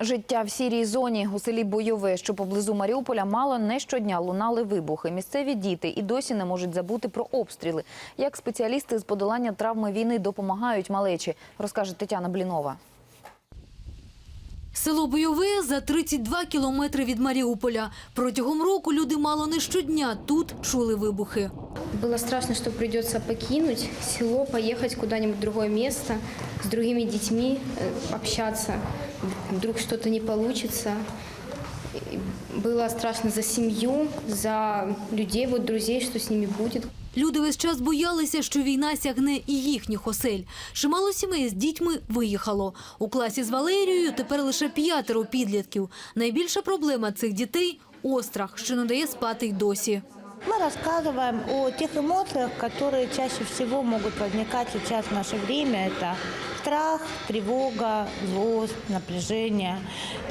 Життя в сірій зоні у селі Бойове, що поблизу Маріуполя, мало не щодня лунали вибухи. Місцеві діти і досі не можуть забути про обстріли. Як спеціалісти з подолання травми війни допомагають малечі, розкаже Тетяна Блінова. Село Бойове за 32 кілометри від Маріуполя. Протягом року люди мало не щодня тут чули вибухи. Было страшно, что придется покинуть село, поехать куда-нибудь в другое место, с другими детьми э, общаться. Вдруг что-то не получится. И Было страшно за семью, за людей, вот друзей, что с ними будет. Люди весь час боялися, що війна сягне і їхніх осель. Чимало сімей з дітьми виїхало. У класі з Валерією тепер лише п'ятеро підлітків. Найбільша проблема цих дітей – острах, що не дає спати й досі. Мы рассказываем о тех эмоциях, которые чаще всего могут возникать сейчас в наше время. Это страх, тревога, злость, напряжение.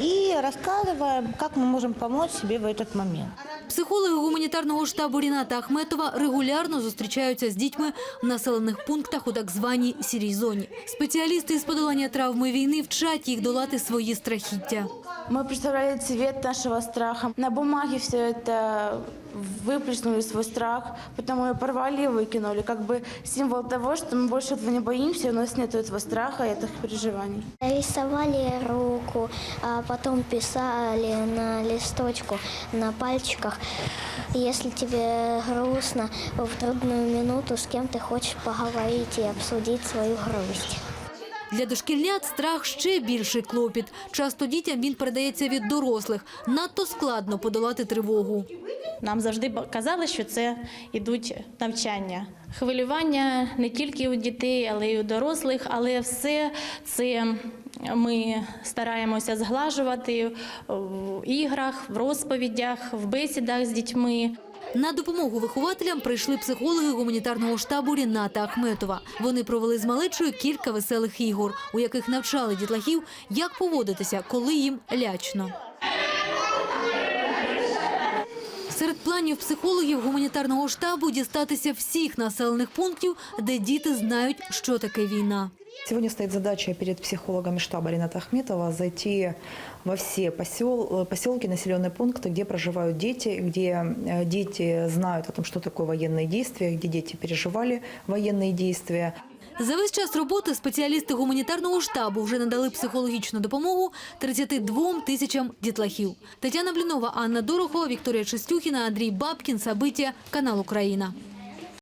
И рассказываем, как мы можем помочь себе в этот момент. Психологи гуманітарного штабу Ріната Ахметова регулярно зустрічаються з дітьми в населених пунктах у так званій сірій зоні. Спеціалісти із подолання травми війни вчать їх долати свої страхіття. Мы представляли цвет нашего страха. На бумаге все это выплеснули свой страх, потом мы порвали и выкинули. Как бы символ того, что мы больше этого не боимся, у нас нет этого страха и этих переживаний. Рисовали руку, а потом писали на листочку, на пальчиках. Если тебе грустно, в трудную минуту с кем ты хочешь поговорить и обсудить свою грусть. Для дошкільнят страх ще більший клопіт. Часто дітям він передається від дорослих. Надто складно подолати тривогу. Нам завжди казали, що це йдуть навчання. Хвилювання не тільки у дітей, але й у дорослих, але все це ми стараємося зглажувати в іграх, в розповідях, в бесідах з дітьми. На допомогу вихователям прийшли психологи гуманітарного штабу Ріната Ахметова. Вони провели з малечою кілька веселих ігор, у яких навчали дітлахів, як поводитися, коли їм лячно. Серед планів психологів гуманітарного штабу дістатися всіх населених пунктів, де діти знають, що таке війна. Сегодня стоит задача перед психологами штаба Рената Ахметова зайти во все посел, поселки, населенные пункты, где проживают дети, где э, дети знают о том, что такое военные действия, где дети переживали военные действия. За весь час роботи спеціалісти гуманітарного штабу вже надали психологічну допомогу 32 тисячам дітлахів. Тетяна Блінова, Анна Дорохова, Вікторія Чистюхіна, Андрій Бабкін, Сабиття, канал Україна.